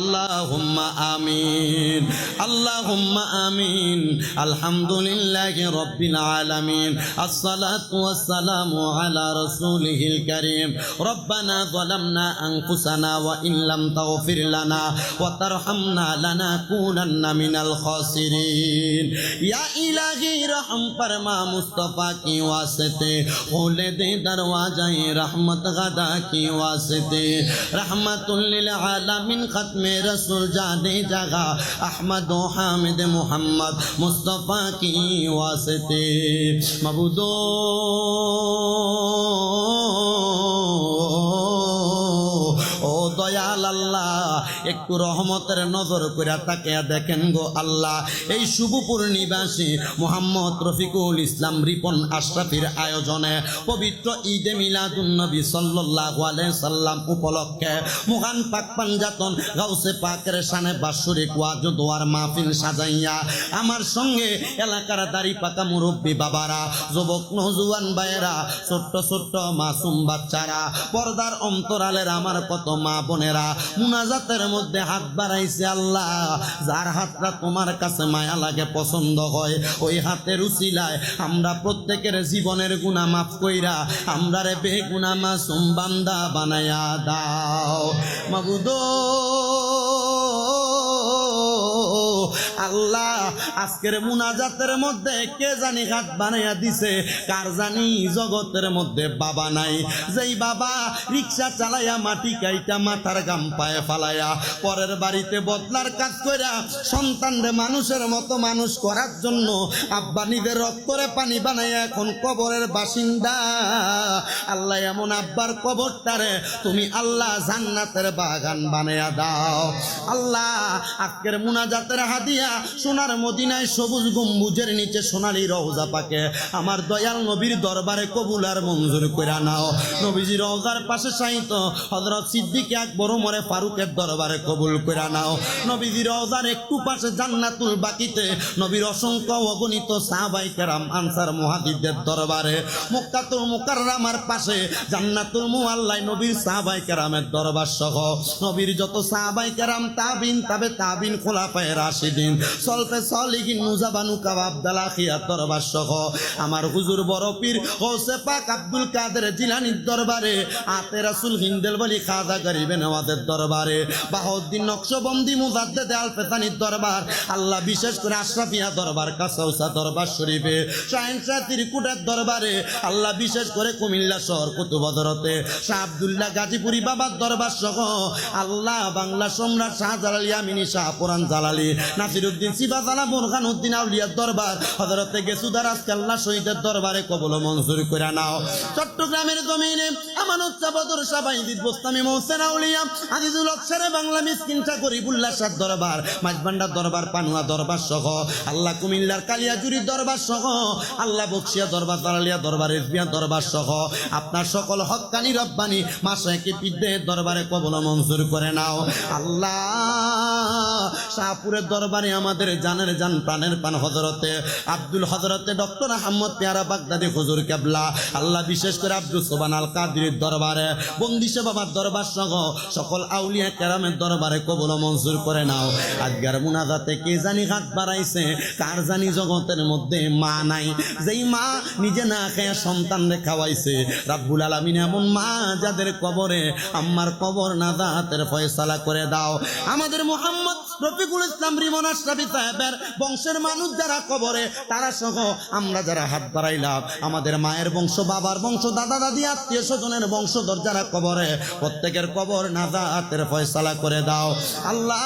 আল্লাহুম্মা আমিন আল্লাহুম্মা আমিন আলহামদুলিল্লাহি খতমে में रसूल जाने जगा अहमद हामिद मोहम्मद मुस्तफ़ा की वास्ते मबूदो দয়াল আল্লাহ। একটু রহমতের নজর করে তাকে দেখেন গো আল্লাহ। এই শুভপুর নিবাসী মোহাম্মদ রফিকুল ইসলাম রিপন আশরাফির আয়োজনে পবিত্র ঈদে মিলাদুন্নবী আলাইহি সাল্লাম উপলক্ষে মুহান পাক পাঞ্জাতন গাউসে পাকের বাৎসরিক ওয়াজ দোয়ার মাহফিল সাজাইয়া আমার সঙ্গে এলাকার দাড়ি পাকা মুরব্বী বাবারা, যুবক নজুয়ান ভাইয়েরা, ছোট্ট ছোট্ট মাসুম বাচ্চারা, পর্দার অন্তরালের আমার কত মা বোনেরা, মুনাজাতের মধ্যে হাত বাড়াইছে আল্লাহ। যার হাতটা তোমার কাছে মায়া লাগে, পছন্দ হয়, ওই হাতের উচিলায় আমরা প্রত্যেকের জীবনের গুণা মাফ কইরা আমরা রে বেগুনা মাসুম বান্দা বানায়া দাও। মাবুদো আল্লাহ, আজকের মুনাজাতের মধ্যে কে জানি হাত বানাইয়া দিছে? কার জানি জগতের মধ্যে বাবা নাই। যেই বাবা রিক্সা চালাইয়া মাটি কাইটা মাথার গাম পায়ে ফালাইয়া পরের বাড়িতে বদলার কাজ কইরা সন্তানরে মানুষের মতো মানুষ করার জন্য আব্বা নিজের রক্তরে পানি বানাইয়া এখন কবরের বাসিন্দা। আল্লাহ এমন আব্বার কবরটারে তুমি আল্লাহ জান্নাতের বাগান বানাইয়া দাও। আল্লাহ, আজকের মুনাজাতের হাদিয়া সোনার মদিনায় সবুজ গম্বুজের নিচে সোনালি রওজা পাকে। আমার দয়াল নবীর দরবারে কবুল আর মঞ্জুর করে নাও। নবীজি রওজার পাশে সাহিত্য হজরত সিদ্দিক আকবর মরে ফারুকের দরবারে কবুল করে নাও। নবীজি রওজার একটু পাশে জান্নাতুল বাকিতে, নবীর অসংখ্য অগণিত সাহাবাই কেরাম, আনসার মুহাদিদের দরবারে। মুক্তাতুল মুকাররামার পাশে জান্নাতুল মুআল্লাই নবীর সাহাবাই কেরামের দরবার সহ। নবীর যত সাহাবাই কেরাম, তাবিন, তাবে তাবিন, খোলাফায়ে রাশিদিন সলফে সলিগিন নুজাবানু কাবাব দালাখিয়া দরবার সহ। আমার হুজুর বড় পীর হোসে পাক আব্দুল কাদের জিলানির দরবারে আতে রাসুল হিন্দেল বলি খাজা গরিবেন আমাদের দরবারে। বাহউদ্দিন নকশবন্দি মুজাদ্দেদ আল ফেতানির দরবার, আল্লাহ বিশেষ করে আশরাফিয়া দরবার কাসাউসা দরবার শরীফে, শাহিন শাহ তিরকুটের দরবারে, আল্লাহ বিশেষ করে কুমিল্লা শহর কুতুবদরতে শাহ আবদুল্লাহ গাজীপুরি বাবার দরবার সহ, আল্লাহ বাংলা সম্রাট শাহজালাল ইয়ামিনী, শাহ পুরান জালালি নাসিরুদ্দিন সিবাজালা বোরখান উদ্দিন আউলিয়ার দরবার। হজরতে গেসুদার আজকাল্লা শহীদের দরবারে কবল মঞ্জুর করে নাও। চট্টগ্রামের জমিনে আমানত চাবদর সাবাইদিদ বোস্তামি আউলিয়া, আজিজুল অক্ষরে বাংলা মিসকিন গরিবুল্লাহ শাহ দরবার, মাঝবান্ডার দরবার, পানুয়া দরবার সহ, আল্লাহ কুমিল্লার কালিয়াজুরি দরবার সহ, আল্লাহ বক্সিয়া দরবার দালালিয়া দরবার এসবিয়া দরবার সহ, আপনার সকল হকানি রব্বানি মাসাকে পিদ্দের দরবারে কবল মঞ্জুর করে নাও। আল্লাহ শাহপুরের দরবারে আমাদের জানের জান, প্রাণের পান হজরতে আব্দুল হজরতে ডক্টর আহমদ পেয়ারা বাগদাদি হুজুর কেবলা। আল্লাহ বিশেষ করে আব্দুল সোবান আল কাদির দরবারে বন্দিশে বাবার দরবার সহ সকল আউলিয়া কেরামের দরবারে কবল মঞ্জুর করে নাও। আজকের মুনাজাতে কে জানি হাত বাড়াইছে, কার জানি জগতের মধ্যে মা নাই। যেই মা নিজে না খেয়ে সন্তানরে খাওয়াইছে, রাব্বুল আলামিন এমন মা যাদের কবরে, আম্মার কবর নাজাতের ফয়সালা করে দাও। আমাদের মোহাম্মদ রফিকুল ইসলাম রিমন আশরাফি সাহেবের বংশের মানুষ যারা কবরে, তারা সহ আমরা যারা হাত বাড়াইলাম, আমাদের মায়ের বংশ, বাবার বংশ, দাদা, দাদি, আত্মীয় স্বজনের বংশধর যারা কবরে, প্রত্যেকের কবর নাজাতের ফয়সালা করে দাও। আল্লাহ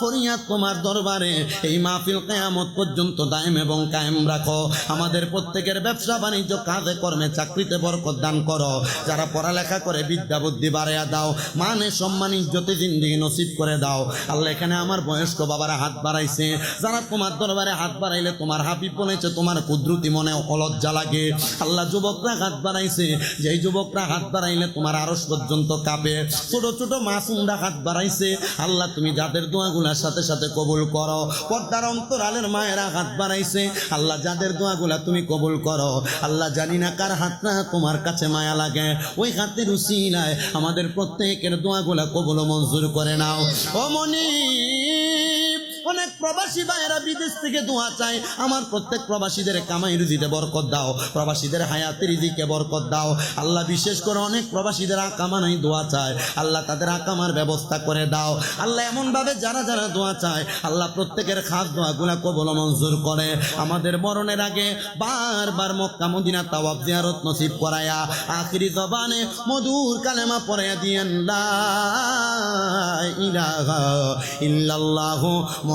ফরিয়াদ তোমার দরবারে এই মাহফিল কেয়ামত পর্যন্ত দায়েম এবং কায়েম রাখো। আমাদের প্রত্যেকের ব্যবসা বাণিজ্য, কাজে কর্মে চাকরিতে বরকত দান করো। যারা পড়ালেখা করে বিদ্যা, বুদ্ধি বাড়াইয়া দাও মানে সম্মান, ইজ্জতে জিন্দিগি নসিব করে দাও। আল্লাহ এখানে আমার বয়স্ক বাবারা হাত বাড়াইছে। যারা তোমার দরবারে হাত বাড়াইলে তোমার হাবিব বলেছে তোমার কুদরতি মনে অলজ্জা লাগে। আল্লাহ যুবকরা হাত বাড়াইছে। যেই যুবকরা হাত বাড়াইলে তোমার আরস পর্যন্ত কাঁপে। ছোট ছোট মাসুমরা হাত বাড়াইছে। আল্লাহ তুমি যাদের দোয়াগুলো দোয়াগুলার সাথে সাথে কবুল করো। পর্দার অন্তরালের মায়েরা হাত বাড়াইছে। আল্লাহ যাদের দোয়াগুলা তুমি কবুল করো। আল্লাহ জানি না কার হাতটা তোমার কাছে মায়া লাগে। ওই হাতের উসিলায় আমাদের প্রত্যেকের দোয়াগুলা কবুল মঞ্জুর করে নাও। ও মনি অনেক প্রবাসী ভাইয়েরা বিদেশ থেকে দোয়া চায়, আমার প্রত্যেক প্রবাসীদের কামাই রুজিতে বরকত দাও, প্রবাসীদের হায়াতের রিজিকে বরকত দাও। আল্লাহ বিশেষ করে অনেক প্রবাসীদের আকামানাই দোয়া চায়, আল্লাহ তাদের আকামার ব্যবস্থা করে দাও। আল্লাহ এমনভাবে যারা যারা দোয়া চায়, আল্লাহ প্রত্যেকের খাস দোয়াগুলা কবল মঞ্জুর করে। আমাদের মরণের আগে বারবার মক্কা মদিনা তাওয়াব জিয়ারত নসিব করায়া আখিরি জবানে মধুর কালেমা পড়াইয়া ইলাহা ইল্লাল্লাহু